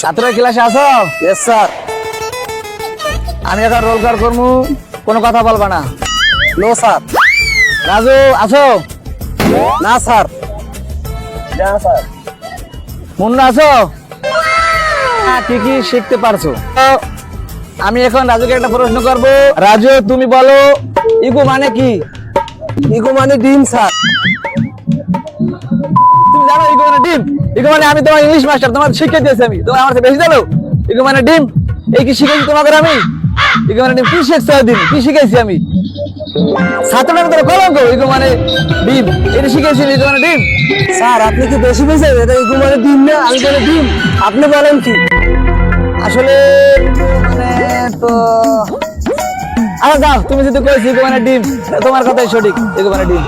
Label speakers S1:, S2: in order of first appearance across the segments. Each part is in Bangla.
S1: ছাত্র ক্লাসে আসো
S2: ইয়েস স্যার
S1: আমি এখন রোল কল করব কোনো কথা বলবা না।
S2: নো স্যার
S1: রাজু আসো
S2: না স্যার
S1: মুন্না আছো? হ্যাঁ কি কি শিখতে পারছ? তো, আমি এখন রাজুকে একটা প্রশ্ন করব। রাজু তুমি বলো ইগো মানে কি?
S2: ইগো মানে ডিম স্যার
S1: তুমি জানো ইগো মানে ডিম? ইগো মানে আমি তোমার ইংলিশ মাস্টার তোমার শিক্ষা দিয়েছি আমি। তোমার আমার বেশি জানো? ইগো মানে ডিম এই কি শিখেছি তোমাদের আমি? ইগো মানে ডিম কি শিখছো দিন কি শিখেছি আমি? ছাত্রটা তোর কলঙ্ক ইগো মানে ডিম। এটা শিখেছি ইগো মানে ডিম।
S2: স্যার আপনি কি বেশি বুঝেন? এটা ইগো মানে ডিম না? আমি বলে ডিম। আপনি বলেন কি?
S1: আসলে মানে তো আবার যাও তুমি যদি কইছি ইগো মানে ডিম তোমার কথাই সঠিক ইগো মানে ডিম।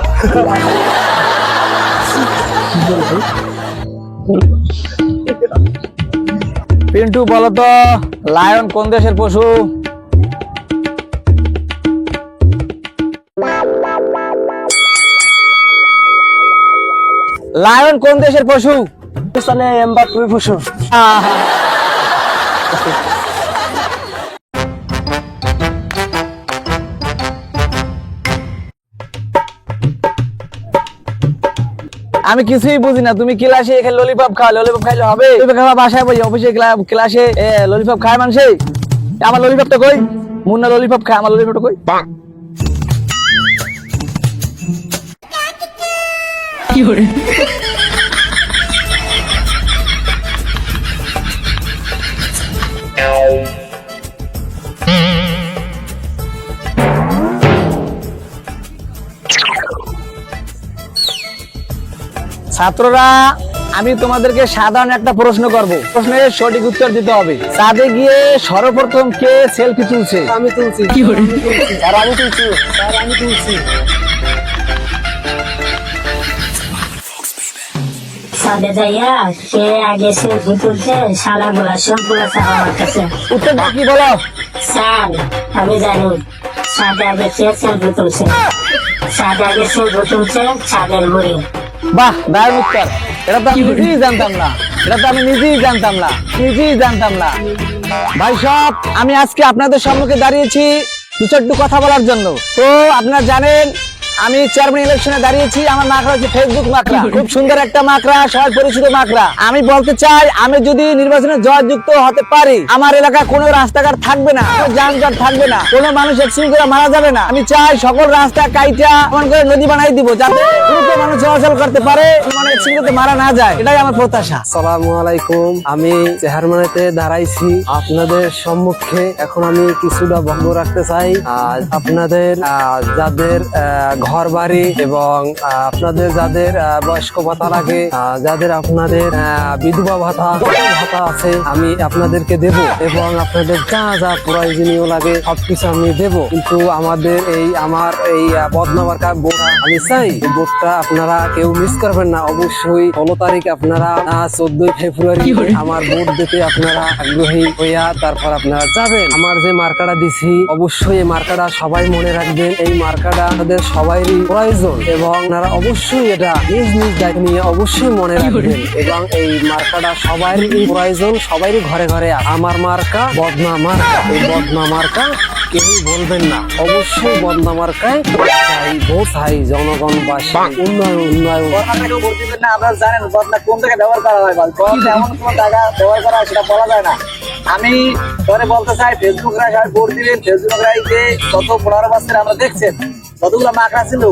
S1: পিন্টু বলো তো লায়ন কোন দেশের পশু? লায়ন কোন দেশের পশু?
S2: পশু। এমবা তুমি
S1: আমি কিছুই বুঝি না। তুমি ক্লাসে এখানে ললিপপ খাও ললিপপ খাইলে হবে? ললিপপ খাওয়া বাসায় বই অফিসে ক্লা- ক্লাসে ললিপপ খায় মানুষে? আমার ললিপপটা কই? মুন্না ললিপপ খায়, আমার ললিপপটা কই? ছাত্ররা আমি তোমাদেরকে সাধারণ একটা প্রশ্ন করব। প্রশ্নের সঠিক উত্তর দিতে হবে। চাঁদে গিয়ে সর্বপ্রথম কে সেলফি তুলছে?
S2: আমি তুলছি। স্যার আমি তুলছি। স্যার আমি তুলছি।
S3: সাদে যাইয়া সে আগে সে তুলছে সারা গুলা সবগুলা স্যার আমার কাছে
S1: উত্তরটা কি বলো?
S3: স্যার আমি জানি। সাদে আগে সে সেলফি তুলছে? সাদে আগে সেলফি তুলছে সাদের মুড়ি।
S1: বাহ দারুণ উত্তর। এটা তো আমি নিজেই জানতাম না। এটা তো আমি নিজেই জানতাম না। নিজেই জানতাম না। ভাই সব আমি আজকে আপনাদের সম্মুখে দাঁড়িয়েছি দু চারটু কথা বলার জন্য। তো আপনারা জানেন আমি চেয়ারম্যান ইলেকশনে দাঁড়িয়েছি, আমার মাকড়া হচ্ছে ফেসবুক মাকড়া। খুব সুন্দর একটা মাকড়া সবাই পরিচিত মাকড়া। আমি বলতে চাই, আমি যদি নির্বাচনে জয়যুক্ত হতে পারি, আমার এলাকায় কোনো রাস্তাঘাট থাকবে না, কোনো যানজট থাকবে না, কোনো মানুষ অ্যাক্সিডেন্ট করে মারা যাবে না। আমি চাই সকল রাস্তা কাইটা এমন করে নদী বানাই দিব, যাতে দ্রুত মানুষ চলাচল করতে পারে মানে অ্যাক্সিডেন্ট মারা না যায়। এটাই আমার প্রত্যাশা।
S2: আসসালামু আলাইকুম। আমি চেহারমানেতে দাঁড়াইছি। আপনাদের সম্মুখে এখন আমি কিছুটা বন্ধ রাখতে চাই। আর আপনাদের যাদের ঘর বাড়ি এবং আপনাদের যাদের বয়স্ক ভাতা লাগে যাদের আপনাদের বিধবা ভাতা ভাতা আছে আমি আপনাদেরকে দেব এবং আপনাদের যা যা প্রয়োজনীয় লাগে সবকিছু আমি দেব। কিন্তু আমাদের এই আমার এই আহ, বদনামার্কা বোর্ড আমি চাই। বোর্ডটা আপনারা কেউ মিস করবেন না। অবশ্যই ষোলো তারিখ আপনারা চোদ্দই ফেব্রুয়ারি আমার ভোট দিতে আপনারা আগ্রহী হইয়া তারপর আপনারা যাবেন। আমার যে মার্কাটা দিছি অবশ্যই এই মার্কাটা সবাই মনে রাখবেন। এই মার্কাটা আমাদের সবাইরই প্রয়োজন এবং আপনারা অবশ্যই এটা নিজ নিজ দায়িত্ব নিয়ে অবশ্যই মনে রাখবেন এবং এই মার্কাটা সবারই প্রয়োজন, সবারই ঘরে ঘরে আমার মার্কা বদনা মার্কা। এই বদনা মার্কা কেউই বলবেন না। অবশ্যই বদনা মার্কায় ভোট চাই জনগণ বাসী উন্নয়ন উন্নয়ন।
S1: বদনাটাকেও ভোট দিবেন না, আপনারা জানেন বদনা কোন জায়গায় ব্যবহার করা হয় এমন কোন জায়গা ব্যবহার করা হয় সেটা বলা যায় না। আমি ধরে বলতে চাই ফেসবুক রায় ভোট দিবেন। ফেসবুক রায় যে গত পনেরো আমরা দেখছেন কতগুলো মাকড়া ছিল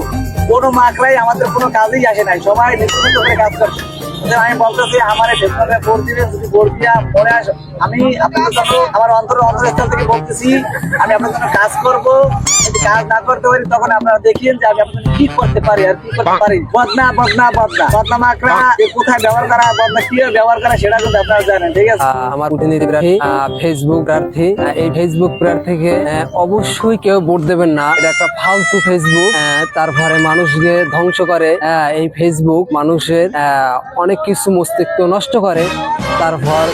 S1: কোনো মাকড়াই আমাদের কোনো কাজেই আসে নাই। সবাই নিশ্চিত কাজ করছে আমি বলতেছি আমার এই ভোট দিবেন যদি ভোট দিয়া পরে আস আমি জন্য আমার অন্তর অন্তরস্থল থেকে বলতেছি আমি আপনাদের জন্য কাজ করব। যদি কাজ না করতে পারি তখন আপনারা দেখিয়েন যে আমি কি করতে পারি আর কি করতে পারি। বদনা বদনা বদনা। বদনা মাকড়া কোথায় ব্যবহার করা বদনা কীভাবে ব্যবহার করা সেটা কিন্তু আপনারা জানেন ঠিক আছে?
S2: আমার প্রতিনিধি প্রার্থী ফেসবুক প্রার্থী। এই ফেসবুক প্রার্থীকে অবশ্যই কেউ ভোট দেবেন না। এটা একটা ফালতু ফেসবুক তারপরে মানুষকে ধ্বংস করে। এই ফেসবুক মানুষের আহ, অনেক কিছু মস্তিষ্ক নষ্ট করে। তারপর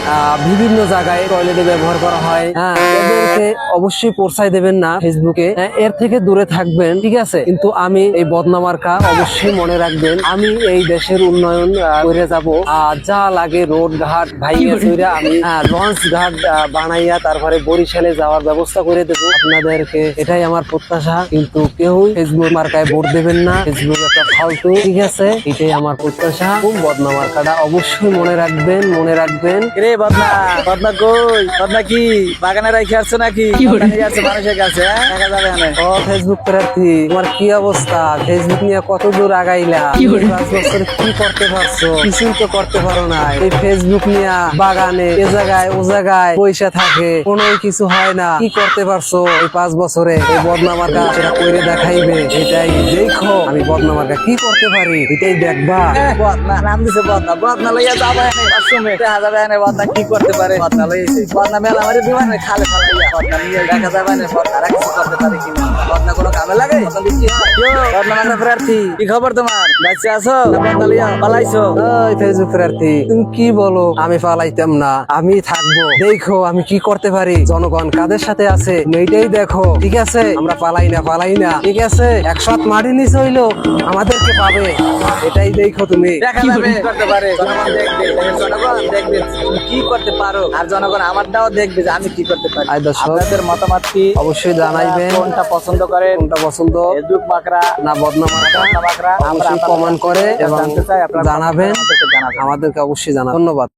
S2: বিভিন্ন জায়গায় টয়লেটে ব্যবহার করা হয়। হ্যাঁ এদেরকে অবশ্যই পোর্সাই দেবেন না ফেসবুকে হ্যাঁ, এর থেকে দূরে থাকবেন ঠিক আছে? কিন্তু আমি এই বদনামার্কা অবশ্যই মনে রাখবেন আমি এই দেশের উন্নয়ন করে যাব। আর যা লাগে রোড ঘাট ভাইয়া চইরা আমি লঞ্চ ঘাট বানাইয়া তারপরে বরিশালে যাওয়ার ব্যবস্থা করে দেব। আপনাদেরকে এটাই আমার প্রত্যাশা। কিন্তু কেউ ফেসবুক মার্কায় ভোট দেবেন না। ফেসবুক একটা ফালতু ঠিক আছে? এটাই আমার প্রত্যাশা। খুব বদনা মার্কাটা অবশ্যই মনে রাখবেন মনে রাখবেন।
S1: রে বদনা বদনা কই? বদনা কি বাগানে রাখি আসছো নাকি? আসছো মানুষের কাছে হ্যাঁ? দেখা যাবে
S2: ও ফেসবুক প্রার্থী তোমার কি অবস্থা? ফেসবুক নিয়ে কত দূর আগাইলা? পাঁচ বছর কি করতে পারছ? কিছুই তো করতে পারো না এই ফেসবুক নিয়ে বাগানে এ জায়গায় ও জায়গায় পয়সা থাকে কোনো কিছু হয় না। কি করতে পারছ এই পাঁচ বছরে? এই বদনামার্কা সেটা করে দেখাইবে। এটাই দেখো আমি বদনামার্কা কি করতে পারি? এটাই দেখবা।
S1: এ, নাম দিছে করতে পারে? বদনা বদনা মেলা মারি বিমানে খালে ফেলাইয়া। বদনা নিয়ে দেখা কিনা কামে লাগে? বদনা মানে কি খবর তোমার? বাচ্চা আছো? পালাইছো?
S2: ওই ফেসবুক প্রার্থী। তুমি কি বলো? আমি পালাইতাম না আমি থাকব। দেখো আমি কি করতে পারি? জনগণ কাদের সাথে আছে? এইটাই দেখো ঠিক আছে? আমরা পালাই না পালাই না ঠিক আছে? একসাথ মাটি নিচে হইল আমাদেরকে পাবে। এটাই দেখো তুমি।
S1: কি করতে পারে? আর জনগণ আমারটাও দেখবে যে আমি কি করতে পারি। আপনাদের মতামত কি?
S2: অবশ্যই জানাইবেন।
S1: কোনটা পছন্দ করেন?
S2: কোনটা পছন্দ?
S1: বাকরা
S2: না বদনাম
S1: বাকরা আমরা
S2: কমেন্ট করে এবং
S1: জানাবেন।
S2: আমাদেরকে অবশ্যই জানাবেন। ধন্যবাদ।